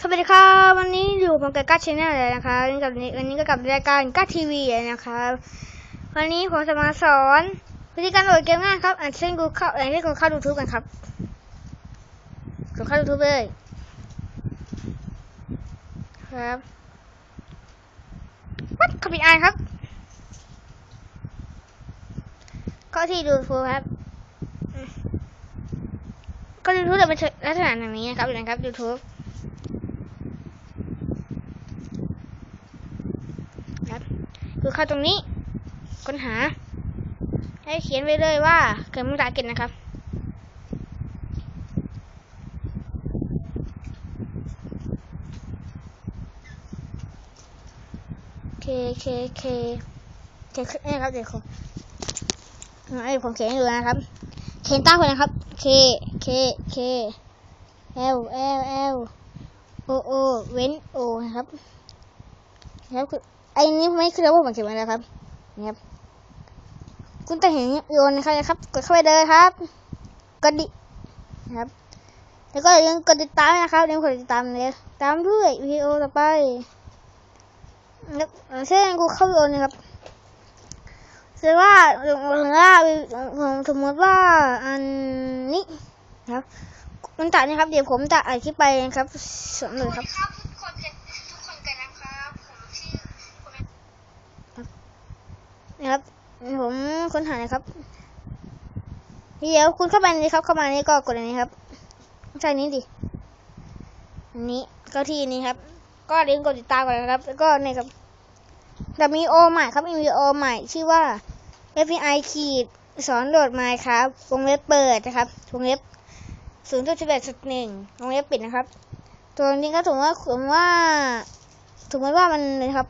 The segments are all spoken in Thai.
สวัสดีครับวันนี้อยู่ผมกับก้าชแนลเลยนะคะกับวันนี้ก็กับรายการก้าทีวีนะคะวันนี้ผมจะมาสอนวิธีการโหลดเกมง่ายครับอ่านเช่นกูเข้าอย่างที่กูเข้าดูทูบกันครับกูเข้าดูทูบเลยครับวัดเข้าไปอ่านครับเข้าที่ดูทูบครับก็ดูทูบจะเป็นลักษณะอย่างนี้นะครับอยู่นะครับยูทูบครับ คือเข้าตรงนี้ ค้นหา ให้เขียนไว้เลยว่าเกิดมุตาเก็ตนะครับเคเคเคเคนี่ครับเดี๋ยวผมไอ้ผมเขียนให้ดูนะครับเขียนตามคนนะครับ K K K L L L O O เว้น O นะครับนะครับคือ ไอ้นี่ไม่คือระบบบังเขียนไว้แล้วครับนี่ครับคุณจะเห็นโยนนะครับ กดเข้าไปเลยครับกดดินะครับ แล้วก็อย่าลืมกดติดตามนะครับอย่าลืมกดติดตามเลยตามด้วยวิดีโอต่อไปนะครับเช่นกูเข้าวิดีโอนะครับสมมติว่าสมมติว่าสมมติว่าอันนี้นะครับมันตัดนะครับ เดี๋ยวผมจะอัดคลิปไปนะครับสมมติครับครับ นะครับ ผมค้นหานะครับเดี๋ยวคุณเข้าไปนี่ครับ เข้ามานี่ก็กดอันนี้ครับใช่นี้ดิอันนี้ก็ที่นี้ครับ ก็เรียนกดติดตามก่อนนะครับ แล้วก็นี่ครับแต่มีโอใหม่ครับมีโอใหม่ชื่อว่า FBI ขีดสอนโหลดไมค์ครับวงเล็บเปิดนะครับวงเล็บศูนย์จุดสิบเอ็ดจุดหนึ่งวงเล็บปิดนะครับ ตัวนี้ก็ถือว่าถือว่าถือว่ามันนะครับ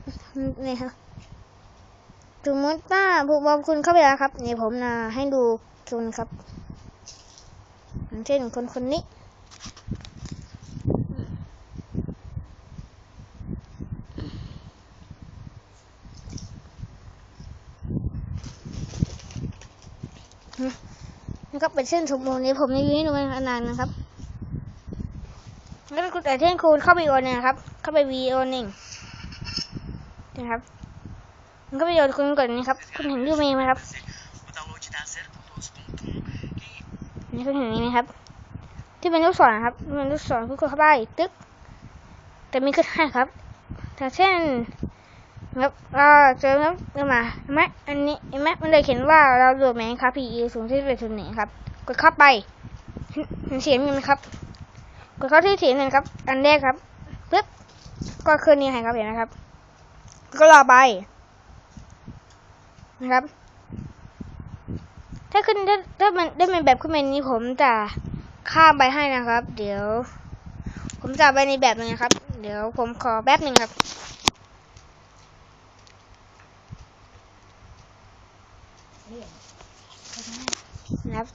นี่ครับ สมมติว่าผู้บอมคุณเข้าไปแล้วครับนี่ผมนะให้ดูคุณครับอย่างเช่นคนคนนี้นะครับเป็นเส้นสมบูรณ์นี้ผมรีวิวให้ดูมานานนะครับแล้วคุณแต่เช่นคุณเข้าไปวีโอนนะครับ เข้าไปวีโอหนึ่งนะครับ มันก็ประโยชน์คุณกดนี้ครับ คุณเห็นรูปเมย์ไหมครับ O download está a 0.11.1 e นี่คุณเห็นนี้ไหมครับ ที่เป็นลูกศรนะครับที่เป็นลูกศรคุณกดเข้าไปตึ๊กแต่มีขึ้นให้ครับแต่เช่นครับเราเจอครับเดินมาเห็นไหมอันนี้เห็นไหมมันเลยเขียนว่าเราโหลดแมงครับ PE ศูนย์ที่เป็นศูนย์หนึ่งครับ กดเข้าไปเห็นเห็นเสียงมีไหมครับ กดเข้าที่เสียงหนึ่งครับ อันแรกครับปึ๊บก็ขึ้นนี่ให้ครับเห็นไหมครับ ก็รอไป นะครับ ถ้าขึ้นถ้าถ้ามันได้เป็นแบบขึ้นมานี้ผมจะข้ามไปให้นะครับ เดี๋ยว ผมจะไปในแบบนึงนะครับ เดี๋ยวผมขอแป๊บหนึ่งครับนะครับ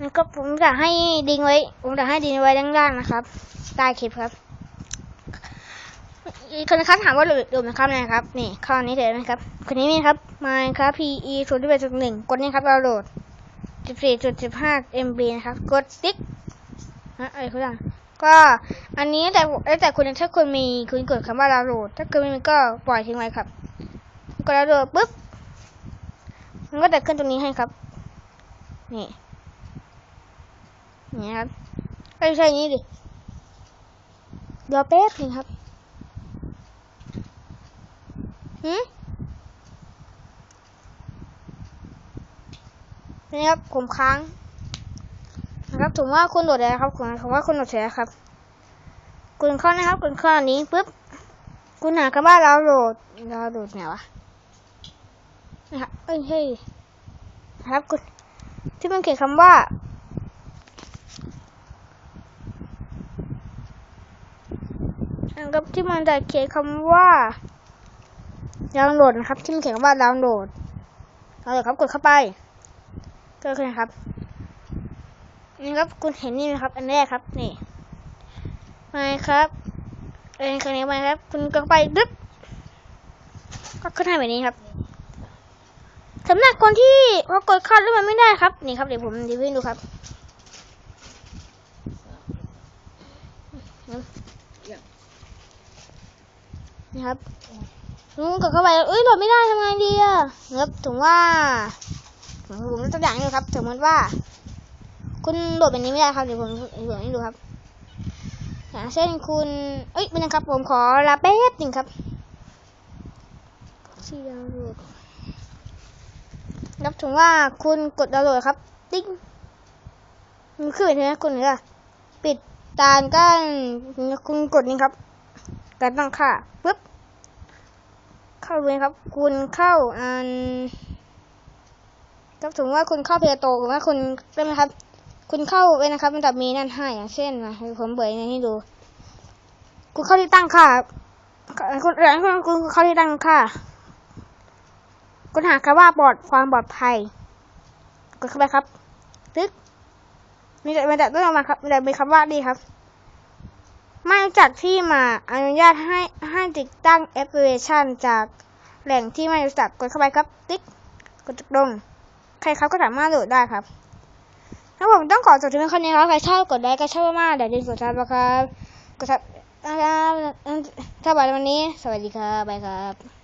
แล้วก็ผมจะให้ดิงไว้ ผมจะให้ดิงไว้ด้านล่างนะครับใต้คลิปครับ คนนะครับถามว่าโหลดโหลดไหมครับนะครับนี่ข้อนี้เลยนะครับคนนี้นี่ครับ Minecraft PE ศูนย์ที่เป็นจุดหนึ่งกดนี่ครับเราโหลดสิบสี่จุดสิบห้า MB นะครับ กดติ๊กนะอะไรคุณอะก็อันนี้แต่แต่คุณถ้าคุณมีคุณกดคำว่าเราโหลด ถ้าคุณไม่มีก็ปล่อยทิ้งไว้ครับกดเราโหลดปุ๊บมันก็จะขึ้นตรงนี้ให้ครับ นี่นี่ครับไม่ใช่นี้ดิเดี๋ยวแป๊บนึงครับ หืมนี่ครับผมค้างนะครับถึงว่าคุณโหลดแล้วครับคุณผมว่าคุณโหลดเสร็จแล้วครับคุณเข้านะครับคุณเข้าอันนี้ปุ๊บคุณหาคำว่าเราโหลดเราโหลดไงวะนะครับเอ้ยเฮ้ยนะครับคุณที่มันเขียนคำว่านะครับที่มันจะเขียนคำว่า ดาวน์โหลดนะครับ ที่มันเขียนว่าดาวน์โหลดเอาเลยครับกดเข้าไปก็คือครับนี่ครับคุณเห็นนี่ไหมครับ อันแรกครับนี่มาครับเอ็นคันนี้มาครับ คุณก็ไปดึ๊บก็ขึ้นให้แบบนี้ครับสำหรับคนที่พอกดเข้าแล้วมันไม่ได้ครับ นี่ครับเดี๋ยวผมดีวิวดูครับนี่ครับ ลุงกดเข้าไปแล้วเอ้ยโหลดไม่ได้ทำไงดีอะครับถึงว่าผมตัวอย่างอยู่ครับสมมติว่า คุณโหลดแบบนี้ไม่ได้ครับเดี๋ยวผมเดี๋ยวผมให้ดูครับอย่างเช่นคุณเอ้ยไม่นะครับ ผมขอลาแป๊บหนึ่งครับที่ดาวน์โหลดนับถึงว่าคุณกดดาวน์โหลดครับ ติ๊งมันขึ้นใช่ไหมคุณเหรอปิดตานกันคุณกดนี่ครับ การตั้งค่าปึ๊บ เข้าเลยครับ คุณเข้าอันก็ถึงว่าคุณเข้าเพลโตหรือว่าคุณได้ไหมครับ คุณเข้าไปนะครับ มันจะมีนั่นให้อย่างเช่นมาให้ผมเบยในให้ดู คุณเข้าที่ตั้งค่าครับคุณหลังคุณเข้าที่ตั้งค่าคุณหาคำว่าปลอดความปลอดภัยกดเข้าไปครับตึ๊กมีแต่มันจะต้องมาครับมันจะมีคำว่าดีครับ ไม่รู้จักที่มาอนุญาตให้ให้ติดตั้งแอปพลิเคชันจากแหล่งที่ไม่รู้จักกดเข้าไปครับ ติ๊กกดตรงใครครับก็สามารถโหลดได้ครับถ้าผมต้องขอจบที่เพียงแค่นี้ครับใครชอบกดไลค์ก็ชอบมากเดี๋ยวดินกดซับนะครับกดซับนะครับถ้าวันนี้ สวัสดีครับบายครับ